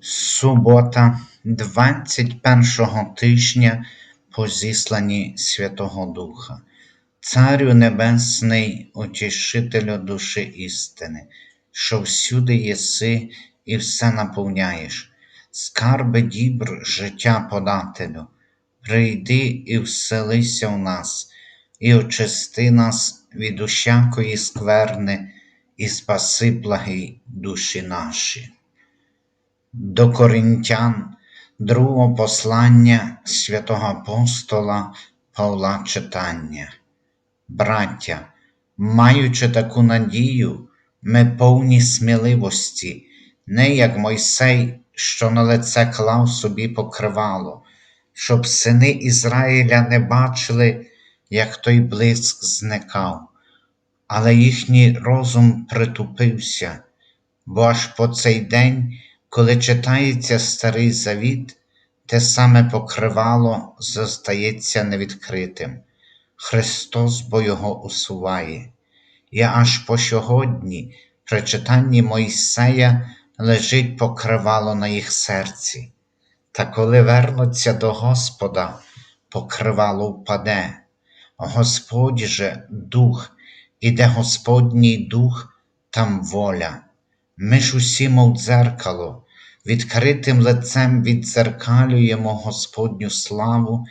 Субота 21-го тижня по зісланні Святого Духа, Царю Небесний, Утішителю душі істини, що всюди єси і все наповняєш, скарби дібр життя подателю, прийди і вселися в нас, і очисти нас від усякої скверни, і спаси благі душі наші. До Коринтян другого послання святого апостола Павла читання. Браття, маючи таку надію, ми повні сміливості, не як Мойсей, що на лице клав собі покривало, щоб сини Ізраїля не бачили, як той блиск зникав, але їхній розум притупився, бо аж по цей день. Коли читається Старий Завіт, те саме покривало зостається невідкритим. Христос бо його усуває, і аж по сьогодні, при читанні Мойсея, лежить покривало на їх серці. Та коли вернуться до Господа, покривало впаде. Господь же дух, і де Господній дух, там воля. Ми ж усі, мов дзеркало, відкритим лицем віддзеркалюємо Господню славу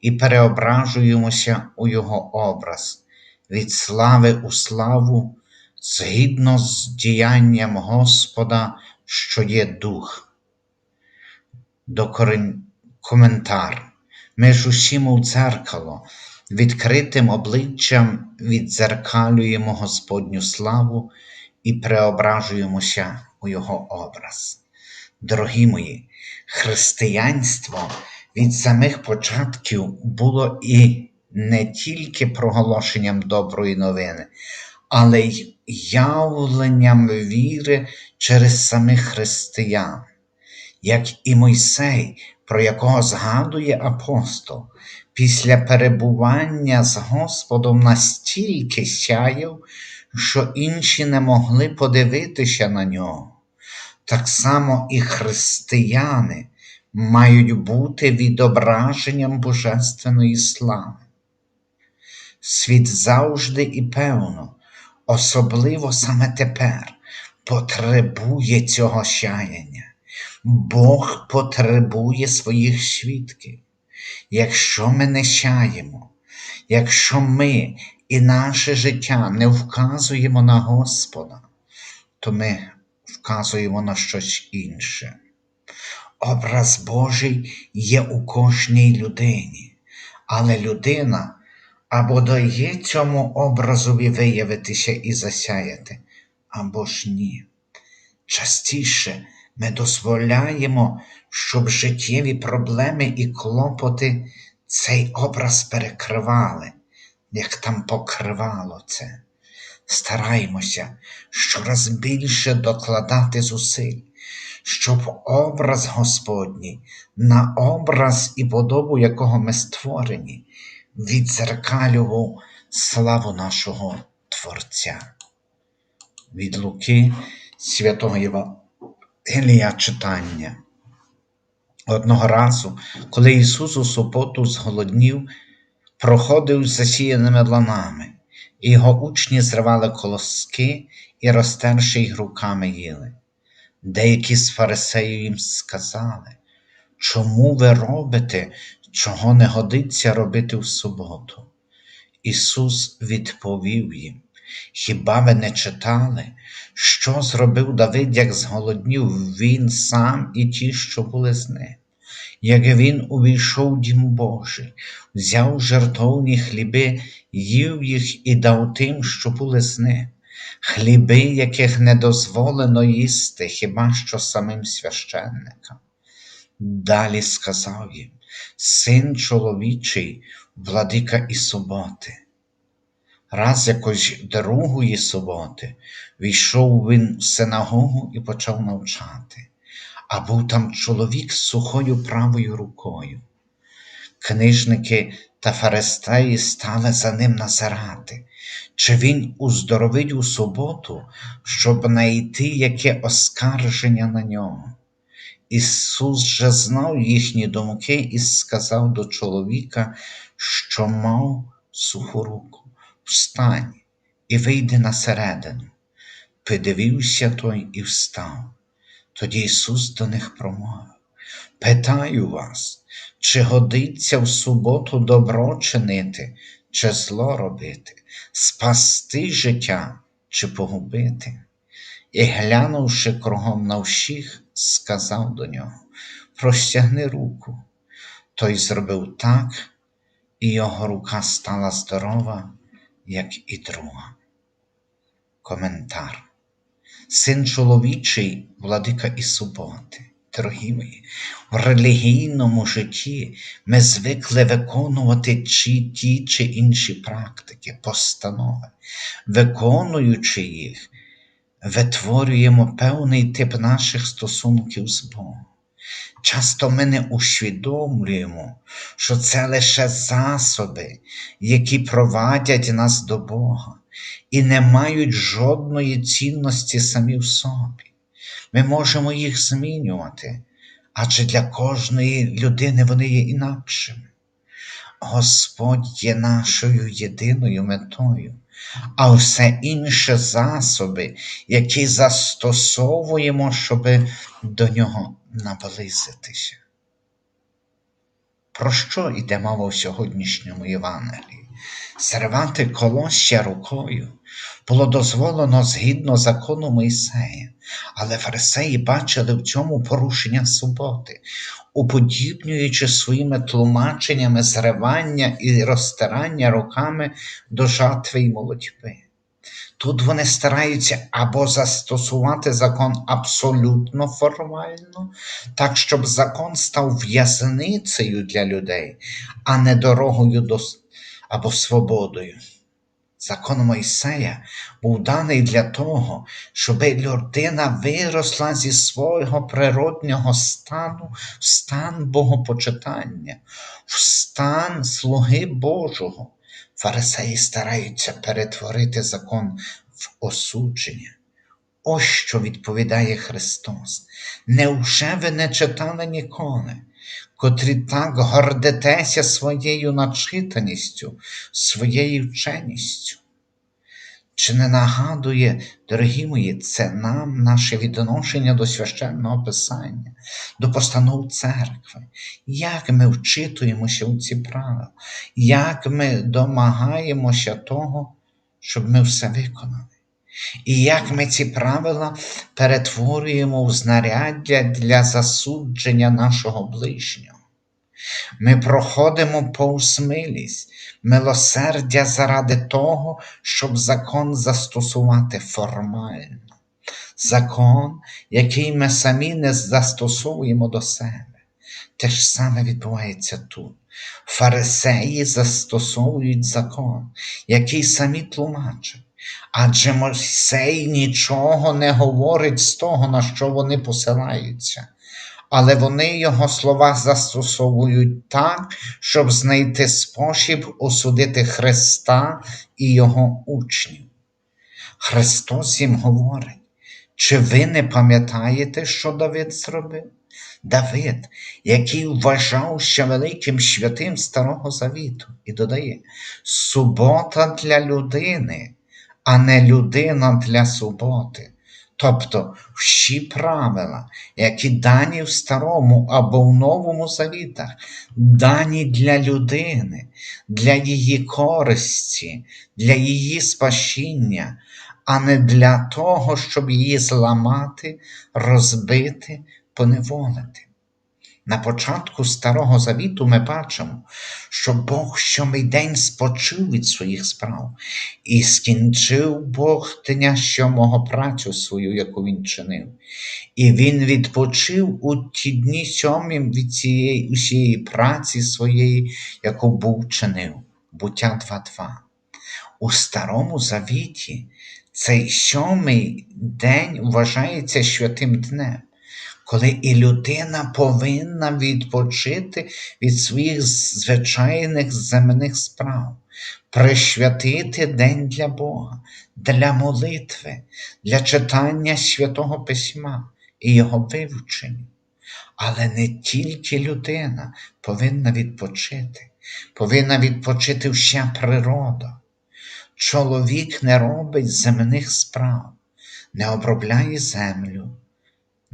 і переображуємося у Його образ, від слави у славу, згідно з діянням Господа, що є дух. До корень... Коментар. Ми ж усі, мов дзеркало, відкритим обличчям віддзеркалюємо Господню славу і преображуємося у Його образ. Дорогі мої, християнство від самих початків було і не тільки проголошенням доброї новини, але й явленням віри через самих християн, як і Мойсей, про якого згадує апостол, після перебування з Господом настільки сяяв, що інші не могли подивитися на нього. Так само і християни мають бути відображенням Божественної слави. Світ завжди і певно, особливо саме тепер, потребує цього сяяння. Бог потребує своїх свідків. Якщо ми не сяємо, якщо ми і наше життя не вказуємо на Господа, то ми вказуємо на щось інше. Образ Божий є у кожній людині, але людина або дає цьому образові виявитися і засяяти, або ж ні. Частіше ми дозволяємо, щоб життєві проблеми і клопоти цей образ перекривали, як там покривало це. Стараймося щораз більше докладати зусиль, щоб образ Господній, на образ і подобу якого ми створені, відзеркалював славу нашого Творця. Від Луки святого Євангелія читання. Одного разу, коли Ісус у суботу зголоднів, проходив засіяними ланами, його учні зривали колоски і, розтерши їх руками їли. Деякі з фарисеїв їм сказали, чому ви робите, чого не годиться робити в суботу? Ісус відповів їм, хіба ви не читали, що зробив Давид, як зголоднів він сам і ті, що були з ним? Як він увійшов дім Божий, взяв жертовні хліби, їв їх і дав тим, що були з ним, хліби, яких не дозволено їсти хіба що самим священникам. Далі сказав їм Син чоловічий, владика і суботи. Раз якось другої суботи війшов він в синагогу і почав навчати а був там чоловік з сухою правою рукою. Книжники та фарестеї стали за ним назирати, чи він уздоровить у суботу, щоб знайти яке оскарження на нього. Ісус же знав їхні думки і сказав до чоловіка, що мав суху руку, встань і вийди на середину. Подивився той і встав. Тоді Ісус до них промовив: Питаю вас, чи годиться в суботу добро чинити, чи зло робити, спасти життя чи погубити? І, глянувши кругом на всіх, сказав до нього: Простягни руку. Той зробив так, і його рука стала здорова, як і друга. Коментар. Син чоловічий, владика і суботи. Дорогі мої, в релігійному житті ми звикли виконувати чи ті чи інші практики, постанови. Виконуючи їх, витворюємо певний тип наших стосунків з Богом. Часто ми не усвідомлюємо, що це лише засоби, які провадять нас до Бога і не мають жодної цінності самі в собі. Ми можемо їх змінювати, адже для кожної людини вони є інакшими. Господь є нашою єдиною метою, а все інше засоби, які застосовуємо, щоб до нього наблизитися. Про що йде мова в сьогоднішньому Євангелії? Зривати колосся рукою було дозволено згідно закону Мойсея, але фарисеї бачили в цьому порушення суботи, уподібнюючи своїми тлумаченнями зривання і розтирання руками до жатви й молодьби. Тут вони стараються або застосувати закон абсолютно формально, так щоб закон став в'язницею для людей, а не дорогою до або свободою. Закон Мойсея був даний для того, щоб людина виросла зі свого природнього стану в стан богопочитання, в стан слуги Божого. Фарисеї стараються перетворити закон в осудження. Ось що відповідає Христос. Невже ви не читали ніколи, котрі так гордитеся своєю начитаністю, своєю вченістю? Чи не нагадує, дорогі мої, це нам наше відношення до священного Писання, до постанов церкви, як ми вчитуємося у ці правила, як ми домагаємося того, щоб ми все виконали? І як ми ці правила перетворюємо в знаряддя для засудження нашого ближнього? Ми проходимо повз милість, милосердя заради того, щоб закон застосувати формально. Закон, який ми самі не застосовуємо до себе. Те ж саме відбувається тут. Фарисеї застосовують закон, який самі тлумачать. Адже Мойсей нічого не говорить з того, на що вони посилаються але вони його слова застосовують так, щоб знайти спосіб осудити Христа і Його учнів. Христос їм говорить, чи ви не пам'ятаєте, що Давид зробив? Давид, який вважався великим святим Старого Завіту, і додає, субота для людини, а не людина для суботи. Тобто всі правила, які дані в старому або в новому завітах, дані для людини, для її користі, для її спасіння, а не для того, щоб її зламати, розбити, поневолити. На початку Старого Завіту ми бачимо, що Бог щомий день спочив від своїх справ і скінчив Бог дня сьомого працю свою, яку він чинив. І він відпочив у ті дні сьомі від цієї усієї праці своєї, яку був чинив. Буття 2.2. У Старому Завіті цей сьомий день вважається святим днем коли і людина повинна відпочити від своїх звичайних земних справ, присвятити день для Бога, для молитви, для читання святого Письма і його вивчення. Але не тільки людина повинна відпочити, повинна відпочити вся природа. Чоловік не робить земних справ, не обробляє землю.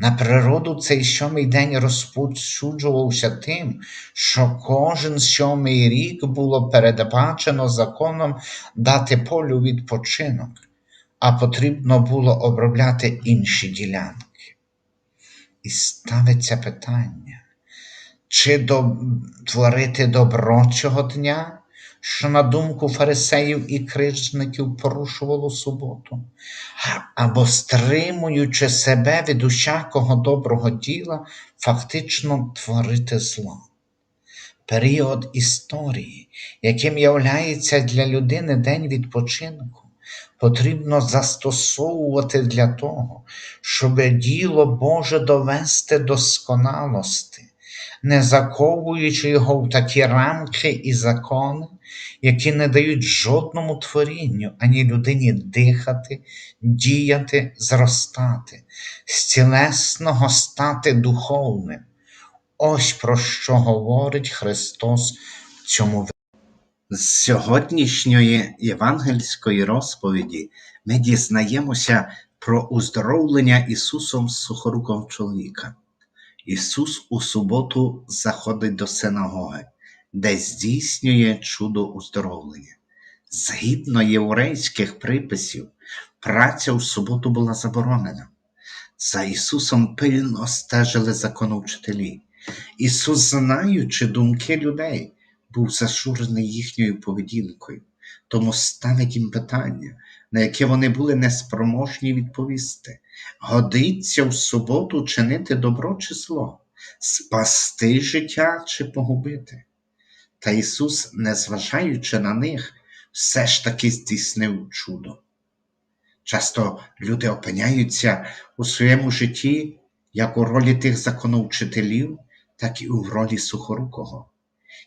На природу цей сьомий день розпосуджувався тим, що кожен сьомий рік було передбачено законом дати полю відпочинок, а потрібно було обробляти інші ділянки. І ставиться питання, чи творити добро цього дня, що на думку фарисеїв і крижників порушувало суботу, або стримуючи себе від усякого доброго діла, фактично творити зло. Період історії, яким являється для людини день відпочинку, потрібно застосовувати для того, щоб діло Боже довести досконалості, не заковуючи його в такі рамки і закони, які не дають жодному творінню, ані людині дихати, діяти, зростати, з цілесного стати духовним. Ось про що говорить Христос в цьому З сьогоднішньої євангельської розповіді ми дізнаємося про уздоровлення Ісусом сухорукого чоловіка. Ісус у суботу заходить до синагоги, де здійснює чудо уздоровлення. Згідно єврейських приписів, праця в суботу була заборонена. За Ісусом пильно стежили законовчителі. Ісус, знаючи думки людей, був зашурений їхньою поведінкою, тому ставить їм питання, на яке вони були неспроможні відповісти. Годиться в суботу чинити добро чи зло, спасти життя чи погубити. Та Ісус, незважаючи на них, все ж таки здійснив чудо. Часто люди опиняються у своєму житті як у ролі тих законовчителів, так і у ролі сухорукого.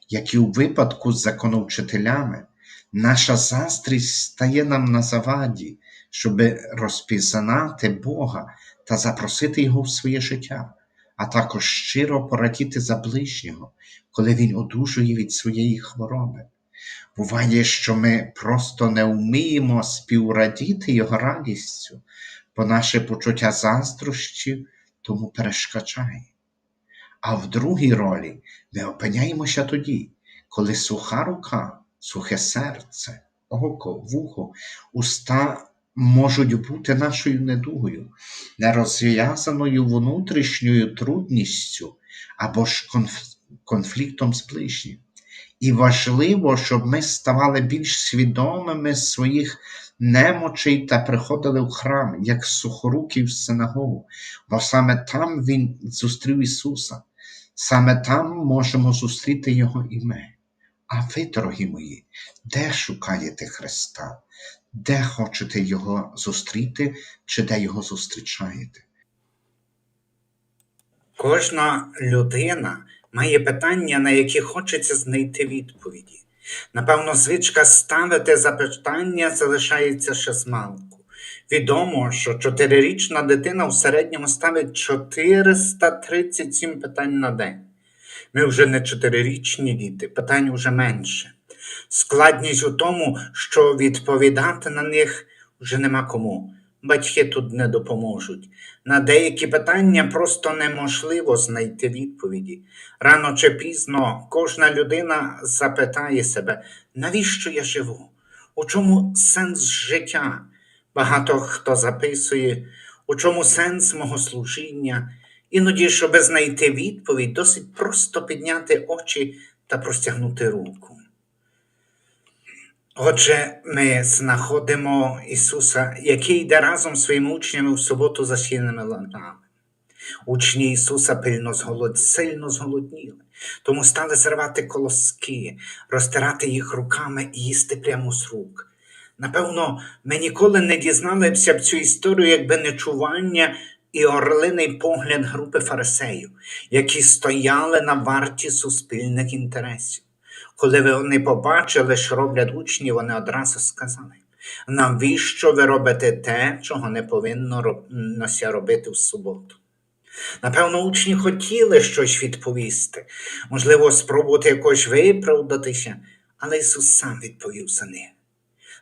Як і у випадку з законовчителями, наша заздрість стає нам на заваді, щоб розпізнати Бога та запросити Його в своє життя, а також щиро порадіти за ближнього, коли Він одужує від своєї хвороби. Буває, що ми просто не вміємо співрадіти Його радістю, бо наше почуття заздрощів тому перешкаджає. А в другій ролі ми опиняємося тоді, коли суха рука, сухе серце, око, вухо, уста можуть бути нашою недугою, нерозв'язаною внутрішньою трудністю або ж конф- конфліктом з ближнім. І важливо, щоб ми ставали більш свідомими своїх немочей та приходили в храм, як сухоруки в синагогу, бо саме там Він зустрів Ісуса. Саме там можемо зустріти Його і. А ви, дорогі мої, де шукаєте Христа? Де хочете Його зустріти, чи де Його зустрічаєте? Кожна людина має питання, на які хочеться знайти відповіді. Напевно, звичка ставити запитання залишається ще з малку. Відомо, що чотирирічна дитина в середньому ставить 437 питань на день. Ми вже не чотирирічні діти, питань вже менше. Складність у тому, що відповідати на них вже нема кому. Батьки тут не допоможуть. На деякі питання просто неможливо знайти відповіді. Рано чи пізно кожна людина запитає себе, навіщо я живу? У чому сенс життя? Багато хто записує, у чому сенс мого служіння. Іноді, щоб знайти відповідь, досить просто підняти очі та простягнути руку. Отже, ми знаходимо Ісуса, який йде разом зі своїми учнями в суботу за сінними ланами. Учні Ісуса пильно зголод... сильно зголодніли, тому стали зривати колоски, розтирати їх руками і їсти прямо з рук. Напевно, ми ніколи не дізналися б цю історію, якби не чування і орлиний погляд групи фарисеїв, які стояли на варті суспільних інтересів. Коли вони побачили, що роблять учні, вони одразу сказали: навіщо ви робите те, чого не повинно робити в суботу? Напевно, учні хотіли щось відповісти, можливо, спробувати якось виправдатися, але Ісус сам відповів за них.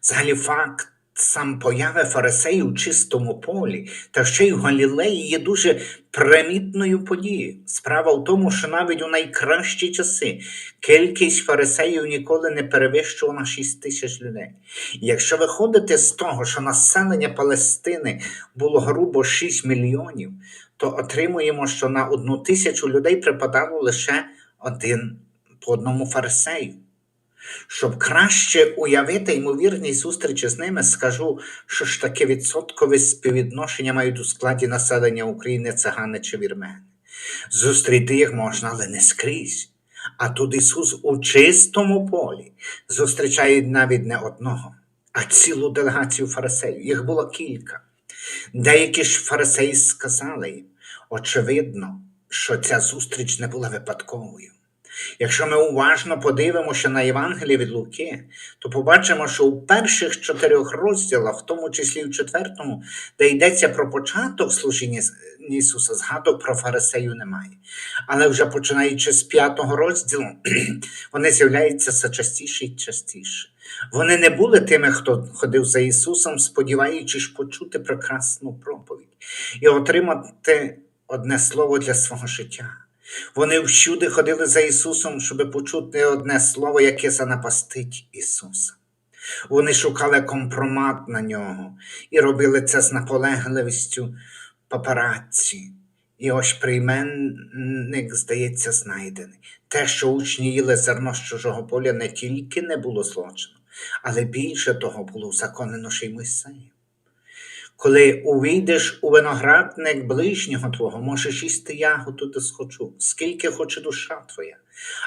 Взагалі, факт сам появи фарисеїв у чистому полі та ще й в Галілеї є дуже примітною подією. Справа в тому, що навіть у найкращі часи кількість фарисеїв ніколи не перевищувала 6 тисяч людей. Якщо виходити з того, що населення Палестини було грубо 6 мільйонів, то отримуємо, що на одну тисячу людей припадало лише один по одному фарисею. Щоб краще уявити ймовірність зустрічі з ними, скажу, що ж таке відсоткове співвідношення мають у складі населення України цигани чи вірмени. Зустріти їх можна, але не скрізь. А тут Ісус у чистому полі зустрічає навіть не одного, а цілу делегацію фарисеїв. Їх було кілька. Деякі ж фарисеї сказали їм, очевидно, що ця зустріч не була випадковою. Якщо ми уважно подивимося на Євангеліє від Луки, то побачимо, що у перших чотирьох розділах, в тому числі в четвертому, де йдеться про початок служіння Ісуса, згадок про фарисеїв немає. Але вже починаючи з п'ятого розділу, вони з'являються все частіше і частіше. Вони не були тими, хто ходив за Ісусом, сподіваючись почути прекрасну проповідь і отримати одне слово для свого життя. Вони всюди ходили за Ісусом, щоб почути одне слово, яке занапастить Ісуса. Вони шукали компромат на нього і робили це з наполегливістю папараці. І ось прийменник, здається, знайдений. Те, що учні їли зерно з чужого поля, не тільки не було злочину, але більше того було узаконено ще й Мойсеєм. Коли увійдеш у виноградник ближнього твого, можеш їсти ягоду до схочу, скільки хоче душа твоя,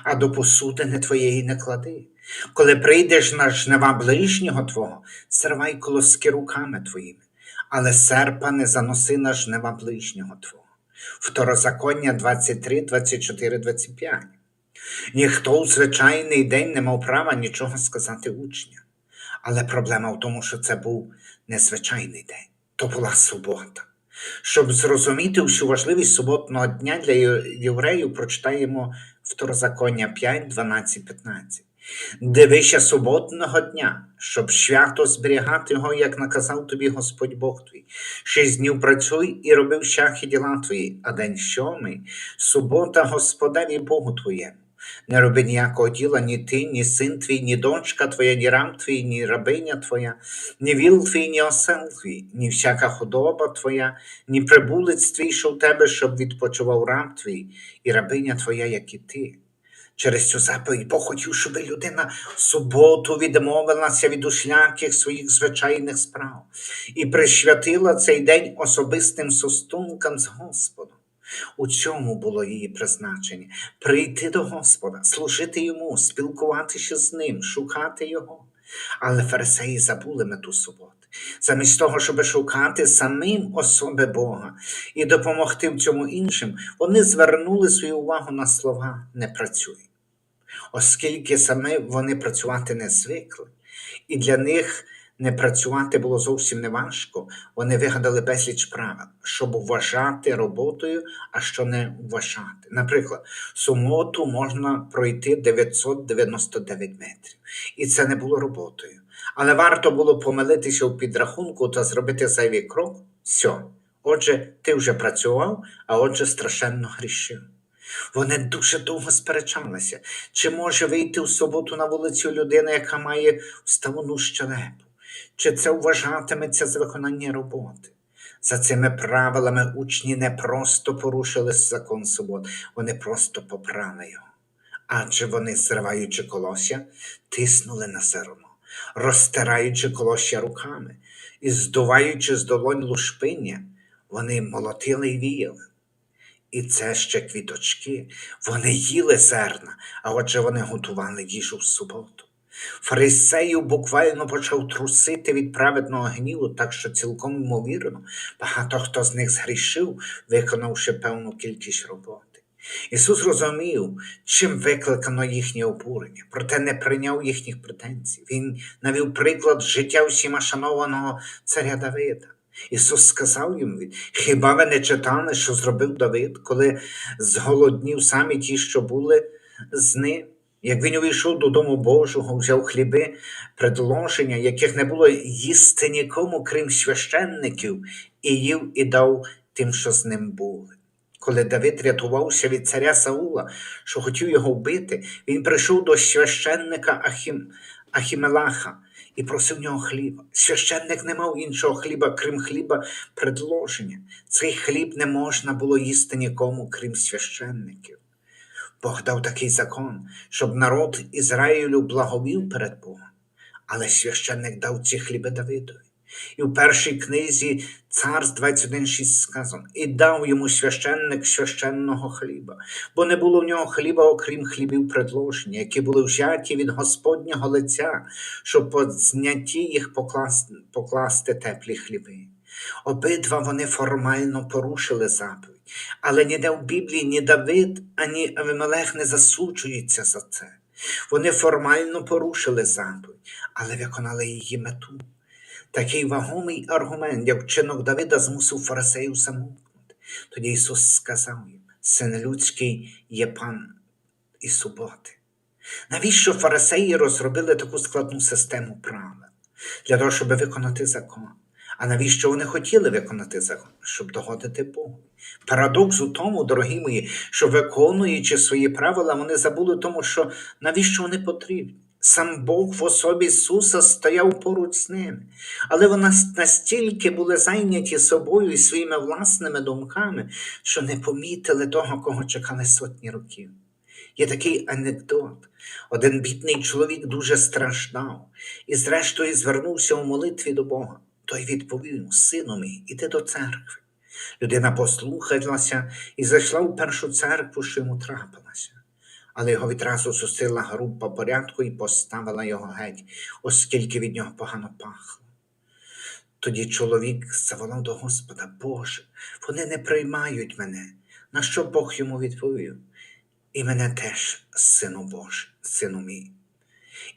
а до посудини твоєї не клади. Коли прийдеш на жнива ближнього твого, зривай колоски руками твоїми, але серпа не заноси на жнива ближнього твого. Второзаконня 23, 24, 25. Ніхто у звичайний день не мав права нічого сказати учням. Але проблема в тому, що це був незвичайний день, то була субота. Щоб зрозуміти всю важливість суботного дня для євреїв, прочитаємо Второзаконня 5, 12, 15. Дивися суботного дня, щоб свято зберігати його, як наказав тобі Господь Бог твій. Шість днів працюй і роби всякі діла твої, а день сьомий субота Господеві Богу твоєму. Не роби ніякого діла ні ти, ні син твій, ні дочка твоя, ні раб твій, ні рабиня твоя, ні віл твій, ні осел твій, ні всяка худоба твоя, ні прибулець твій, що в тебе, щоб відпочивав раб твій, і рабиня твоя, як і ти. Через цю заповідь Бог хотів, щоб людина в суботу відмовилася від усіляких своїх звичайних справ і присвятила цей день особистим стосункам з Господом. У цьому було її призначення прийти до Господа, служити йому, спілкуватися з ним, шукати його. Але фарисеї забули мету суботи. Замість того, щоб шукати самим особи Бога і допомогти в цьому іншим, вони звернули свою увагу на слова не працюй. Оскільки саме вони працювати не звикли, і для них не працювати було зовсім не важко, вони вигадали безліч правил, щоб вважати роботою, а що не вважати. Наприклад, суботу можна пройти 999 метрів, і це не було роботою. Але варто було помилитися у підрахунку та зробити зайвий крок. Все. Отже, ти вже працював, а отже, страшенно грішив. Вони дуже довго сперечалися, чи може вийти в суботу на вулицю людина, яка має вставну щелепу, чи це вважатиметься за виконання роботи. За цими правилами учні не просто порушили закон субот, вони просто попрали його. Адже вони, зриваючи колосся, тиснули на зерно, розтираючи колосся руками і здуваючи з долонь лушпиння, вони молотили й віяли. І це ще квіточки. Вони їли зерна, а отже вони готували їжу в суботу. Фарисеїв буквально почав трусити від праведного гніву, так що цілком ймовірно, багато хто з них згрішив, виконавши певну кількість роботи. Ісус розумів, чим викликано їхнє обурення, проте не прийняв їхніх претензій. Він навів приклад життя всіма шанованого царя Давида. Ісус сказав їм, хіба ви не читали, що зробив Давид, коли зголоднів самі ті, що були з ним? Як він увійшов додому Божого, взяв хліби, предложення, яких не було їсти нікому, крім священників, і їв і дав тим, що з ним були. Коли Давид рятувався від царя Саула, що хотів його вбити, він прийшов до священника Ахім, Ахімелаха і просив нього хліба. Священник не мав іншого хліба, крім хліба предложення. Цей хліб не можна було їсти нікому, крім священників. Бог дав такий закон, щоб народ Ізраїлю благовів перед Богом. Але священник дав ці хліби Давидові. І в першій книзі Цар 21.6 сказано, і дав йому священник священного хліба, бо не було в нього хліба, окрім хлібів предложення, які були взяті від Господнього лиця, щоб по знятті їх покласти, покласти теплі хліби. Обидва вони формально порушили заповідь, але ніде в Біблії ні Давид, ані Авимелех не засуджуються за це. Вони формально порушили заповідь, але виконали її мету. Такий вагомий аргумент, як вчинок Давида, змусив фарисеїв замовкнути. Тоді Ісус сказав їм: Син людський є пан і суботи. Навіщо фарисеї розробили таку складну систему правил? Для того, щоб виконати закон. А навіщо вони хотіли виконати закон? Щоб догодити Богу. Парадокс у тому, дорогі мої, що виконуючи свої правила, вони забули тому, що навіщо вони потрібні. Сам Бог в особі Ісуса стояв поруч з ними, але вони настільки були зайняті собою і своїми власними думками, що не помітили того, кого чекали сотні років. Є такий анекдот. Один бідний чоловік дуже страждав і, зрештою, звернувся у молитві до Бога. Той відповів йому, сину мій, іди до церкви. Людина послухалася і зайшла в першу церкву, що йому трапилася. Але його відразу зустріла група порядку і поставила його геть, оскільки від нього погано пахло. Тоді чоловік заволав до Господа, Боже, вони не приймають мене. На що Бог йому відповів? І мене теж, сину Боже, сину мій.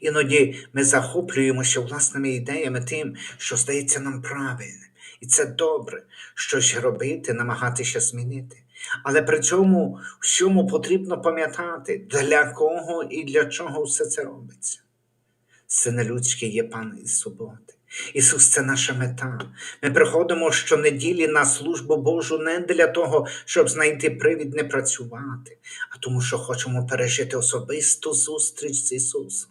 Іноді ми захоплюємося власними ідеями тим, що здається нам правильним. І це добре, щось робити, намагатися змінити. Але при цьому всьому потрібно пам'ятати, для кого і для чого все це робиться. Син людський є пан із суботи. Ісус це наша мета. Ми приходимо щонеділі на службу Божу не для того, щоб знайти привід не працювати, а тому, що хочемо пережити особисту зустріч з Ісусом.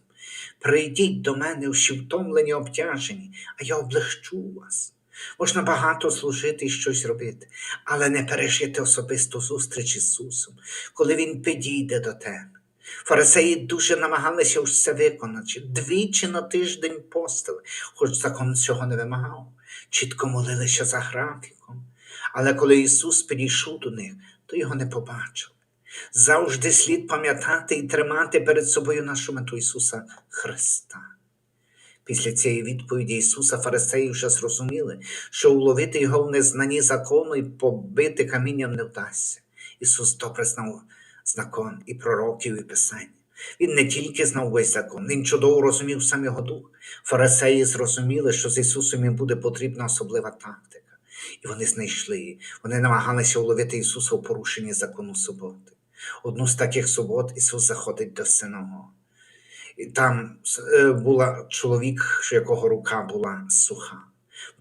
Прийдіть до мене всі втомлені, обтяжені, а я облегчу вас. Можна багато служити і щось робити, але не пережити особисту зустріч з Ісусом, коли Він підійде до тебе. Фарисеї дуже намагалися все виконати, двічі на тиждень постили, хоч закон цього не вимагав, чітко молилися за графіком. Але коли Ісус підійшов до них, то його не побачили. Завжди слід пам'ятати і тримати перед собою нашу мету Ісуса Христа. Після цієї відповіді Ісуса фарисеї вже зрозуміли, що уловити його в незнанні закону і побити камінням не вдасться. Ісус добре знав закон і пророків, і писання. Він не тільки знав весь закон, він чудово розумів сам його дух. Фарисеї зрозуміли, що з Ісусом їм буде потрібна особлива тактика. І вони знайшли її. Вони намагалися уловити Ісуса у порушенні закону суботи. Одну з таких субот Ісус заходить до синагоги. І там е, була чоловік, якого рука була суха.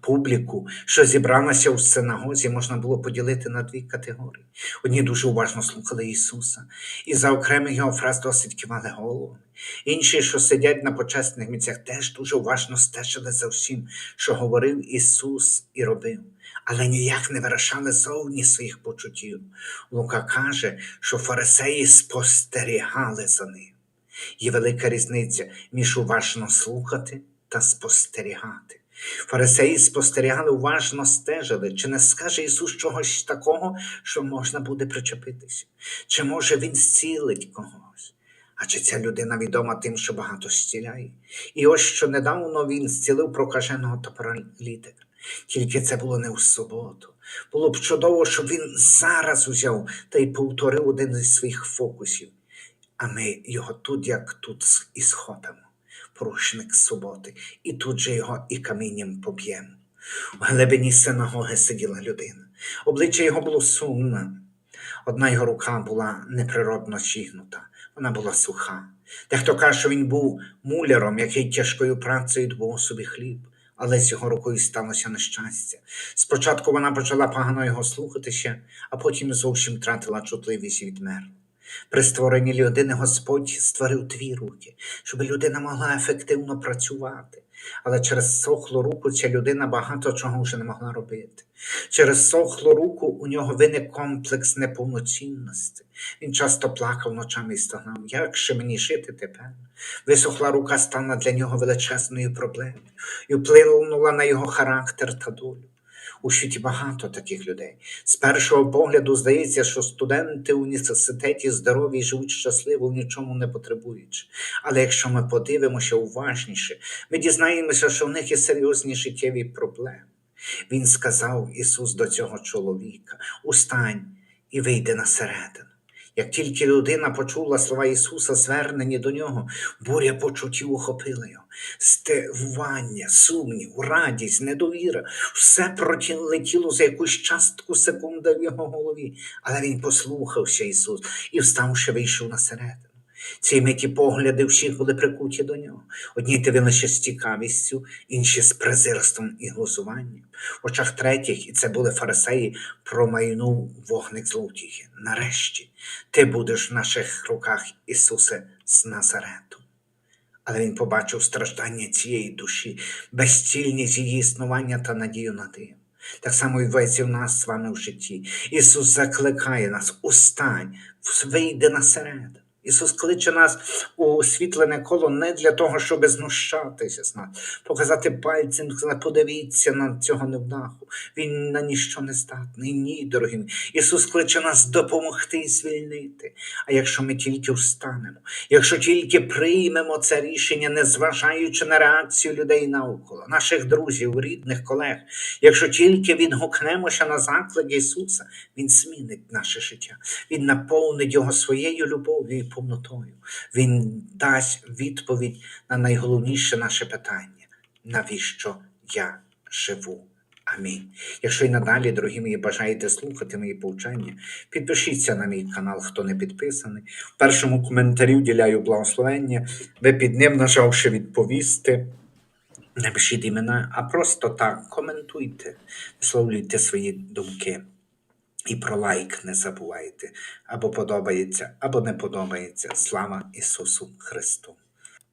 Публіку, що зібралася у синагозі, можна було поділити на дві категорії. Одні дуже уважно слухали Ісуса, і за окремих його фраз досить кивали головами. Інші, що сидять на почесних місцях, теж дуже уважно стежили за всім, що говорив Ісус і робив, але ніяк не вирішали зовні своїх почуттів. Лука каже, що фарисеї спостерігали за ним. Є велика різниця між уважно слухати та спостерігати. Фарисеї спостерігали, уважно стежили, чи не скаже Ісус чогось такого, що можна буде причепитися, чи може Він зцілить когось. А чи ця людина відома тим, що багато зціляє? І ось що недавно він зцілив прокаженого та паралітика. Тільки це було не в суботу. Було б чудово, щоб він зараз узяв та й повторив один із своїх фокусів а ми його тут, як тут, і схопимо, порушник суботи, і тут же його і камінням поб'ємо. У глибині синагоги сиділа людина. Обличчя його було сумне. Одна його рука була неприродно щігнута, вона була суха. Дехто каже, що він був муляром, який тяжкою працею добував собі хліб, але з його рукою сталося нещастя. Спочатку вона почала погано його слухатися, а потім зовсім втратила чутливість і відмерла. При створенні людини Господь створив дві руки, щоб людина могла ефективно працювати. Але через сохлу руку ця людина багато чого вже не могла робити. Через сохлу руку у нього виник комплекс неповноцінності. Він часто плакав ночами і стогнав, як ще мені жити тепер? Висохла рука стала для нього величезною проблемою і вплинула на його характер та долю. У світі багато таких людей. З першого погляду здається, що студенти у університеті здорові і живуть щасливо, нічому не потребуючи. Але якщо ми подивимося уважніше, ми дізнаємося, що в них є серйозні життєві проблеми. Він сказав Ісус до цього чоловіка: Устань і вийди на середину. Як тільки людина почула слова Ісуса, звернені до нього, буря почуттів охопила його. Стивування, сумнів, радість, недовіра, все пролетіло за якусь частку секунди в його голові. Але він послухався Ісус і, вставши, вийшов на середину. Ці миті погляди всіх були прикуті до нього. Одні дивилися з цікавістю, інші з презирством і глузуванням. В очах третіх, і це були фарисеї, промайнув вогник зловтіхи. Нарешті ти будеш в наших руках, Ісусе, з Назарету. Але він побачив страждання цієї душі, безцільність її існування та надію на див. Так само відбувається в нас з вами в житті. Ісус закликає нас, устань, вийди на середину. Ісус кличе нас у світлене коло не для того, щоб знущатися з нас, показати пальцем, подивіться на цього невдаху. Він на ніщо не здатний. Ні, дорогі. Ісус кличе нас допомогти і звільнити. А якщо ми тільки встанемо, якщо тільки приймемо це рішення, не зважаючи на реакцію людей навколо, наших друзів, рідних, колег, якщо тільки відгукнемося на заклик Ісуса, Він змінить наше життя, Він наповнить його своєю любов'ю повнотою. Він дасть відповідь на найголовніше наше питання: навіщо я живу? Амінь. Якщо і надалі, дорогі мої, бажаєте слухати мої повчання, підпишіться на мій канал, хто не підписаний. В першому коментарі вділяю благословення. Ви під ним, нажавши відповісти, не пишіть імена, а просто так коментуйте, висловлюйте свої думки. І про лайк не забувайте. Або подобається, або не подобається. Слава Ісусу Христу!